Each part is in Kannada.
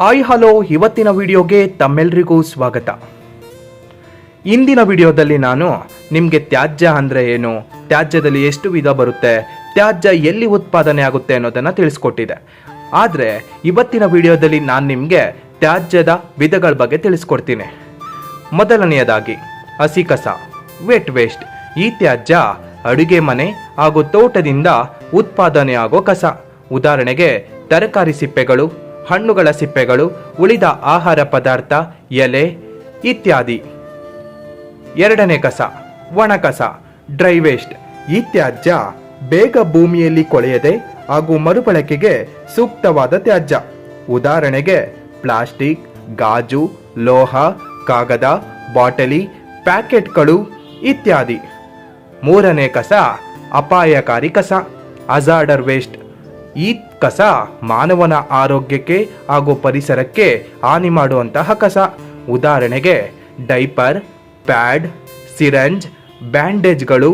ಹಾಯ್ ಹಲೋ, ಇವತ್ತಿನ ವಿಡಿಯೋಗೆ ತಮ್ಮೆಲ್ರಿಗೂ ಸ್ವಾಗತ. ಇಂದಿನ ವಿಡಿಯೋದಲ್ಲಿ ನಾನು ನಿಮಗೆ ತ್ಯಾಜ್ಯ ಅಂದರೆ ಏನು, ತ್ಯಾಜ್ಯದಲ್ಲಿ ಎಷ್ಟು ವಿಧ ಬರುತ್ತೆ, ತ್ಯಾಜ್ಯ ಎಲ್ಲಿ ಉತ್ಪಾದನೆ ಆಗುತ್ತೆ ಅನ್ನೋದನ್ನು ತಿಳಿಸ್ಕೊಟ್ಟಿದೆ. ಆದರೆ, ಇವತ್ತಿನ ವಿಡಿಯೋದಲ್ಲಿ ನಾನು ನಿಮಗೆ ತ್ಯಾಜ್ಯದ ವಿಧಗಳ ಬಗ್ಗೆ ತಿಳಿಸ್ಕೊಡ್ತೀನಿ. ಮೊದಲನೆಯದಾಗಿ, ಹಸಿ ಕಸ ವೆಟ್ ವೇಸ್ಟ್ ಈ ತ್ಯಾಜ್ಯ ಅಡುಗೆ ಮನೆ ಹಾಗೂ ತೋಟದಿಂದ ಉತ್ಪಾದನೆ ಆಗೋ ಕಸ. ಉದಾಹರಣೆಗೆ, ತರಕಾರಿ ಸಿಪ್ಪೆಗಳು ಹಣ್ಣುಗಳ ಸಿಪ್ಪೆಗಳು, ಉಳಿದ ಆಹಾರ ಪದಾರ್ಥ, ಎಲೆ ಇತ್ಯಾದಿ. ಎರಡನೇ ಕಸ ಒಣ ಕಸ ಡ್ರೈ ವೇಸ್ಟ್ ತ್ಯಾಜ್ಯ ಬೇಗ ಭೂಮಿಯಲ್ಲಿ ಕೊಳೆಯದೆ ಹಾಗೂ ಮರುಬಳಕೆಗೆ ಸೂಕ್ತವಾದ ತ್ಯಾಜ್ಯ. ಉದಾಹರಣೆಗೆ, ಪ್ಲಾಸ್ಟಿಕ್, ಗಾಜು, ಲೋಹ, ಕಾಗದ, ಬಾಟಲಿ, ಪ್ಯಾಕೆಟ್ಗಳು ಇತ್ಯಾದಿ. ಮೂರನೇ ಕಸ, ಅಪಾಯಕಾರಿ ಕಸ, ಅಜಾರ್ಡರ್ ವೇಸ್ಟ್ ಈ ಕಸ ಮಾನವನ ಆರೋಗ್ಯಕ್ಕೆ ಹಾಗೂ ಪರಿಸರಕ್ಕೆ ಹಾನಿ ಮಾಡುವಂತಹ ಕಸ. ಉದಾಹರಣೆಗೆ ಡೈಪರ್, ಪ್ಯಾಡ್, ಸಿರಂಜ್, ಬ್ಯಾಂಡೇಜ್ಗಳು,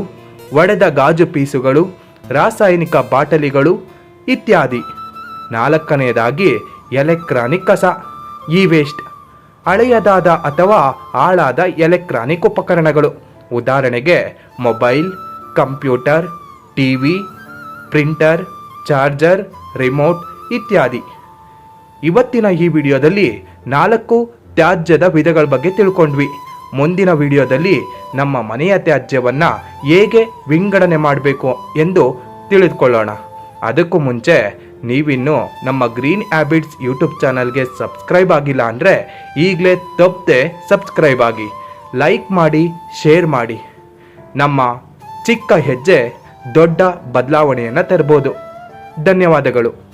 ಒಡೆದ ಗಾಜು ಪೀಸುಗಳು, ರಾಸಾಯನಿಕ ಬಾಟಲಿಗಳು ಇತ್ಯಾದಿ. ನಾಲ್ಕನೆಯದಾಗಿ ಎಲೆಕ್ಟ್ರಾನಿಕ್ ಕಸ ಇ ವೇಸ್ಟ್ ಹಳೆಯದಾದ ಅಥವಾ ಹಾಳಾದ ಎಲೆಕ್ಟ್ರಾನಿಕ್ ಉಪಕರಣಗಳು. ಉದಾಹರಣೆಗೆ mobile, computer, TV, printer, charger remote ಇತ್ಯಾದಿ. ಇವತ್ತಿನ ಈ ವಿಡಿಯೋದಲ್ಲಿ ನಾಲ್ಕು ತ್ಯಾಜ್ಯದ ವಿಧಗಳ ಬಗ್ಗೆ ತಿಳ್ಕೊಂಡ್ವಿ. ಮುಂದಿನ ವಿಡಿಯೋದಲ್ಲಿ ನಮ್ಮ ಮನೆಯ ತ್ಯಾಜ್ಯವನ್ನು ಹೇಗೆ ವಿಂಗಡಣೆ ಮಾಡಬೇಕು ಎಂದು ತಿಳಿದುಕೊಳ್ಳೋಣ. ಅದಕ್ಕೂ ಮುಂಚೆ ನೀವಿನ್ನು ನಮ್ಮ ಗ್ರೀನ್ ಹ್ಯಾಬಿಟ್ಸ್ ಯೂಟ್ಯೂಬ್ ಚಾನಲ್ಗೆ ಸಬ್ಸ್ಕ್ರೈಬ್ ಆಗಿಲ್ಲ ಅಂದರೆ ಈಗಲೇ ತಪ್ಪದೆ ಸಬ್ಸ್ಕ್ರೈಬ್ ಆಗಿ. ಲೈಕ್ ಮಾಡಿ, ಶೇರ್ ಮಾಡಿ. ನಮ್ಮ ಚಿಕ್ಕ ಹೆಜ್ಜೆ ದೊಡ್ಡ ಬದಲಾವಣೆಯನ್ನು ತರ್ಬೋದು. ಧನ್ಯವಾದಗಳು.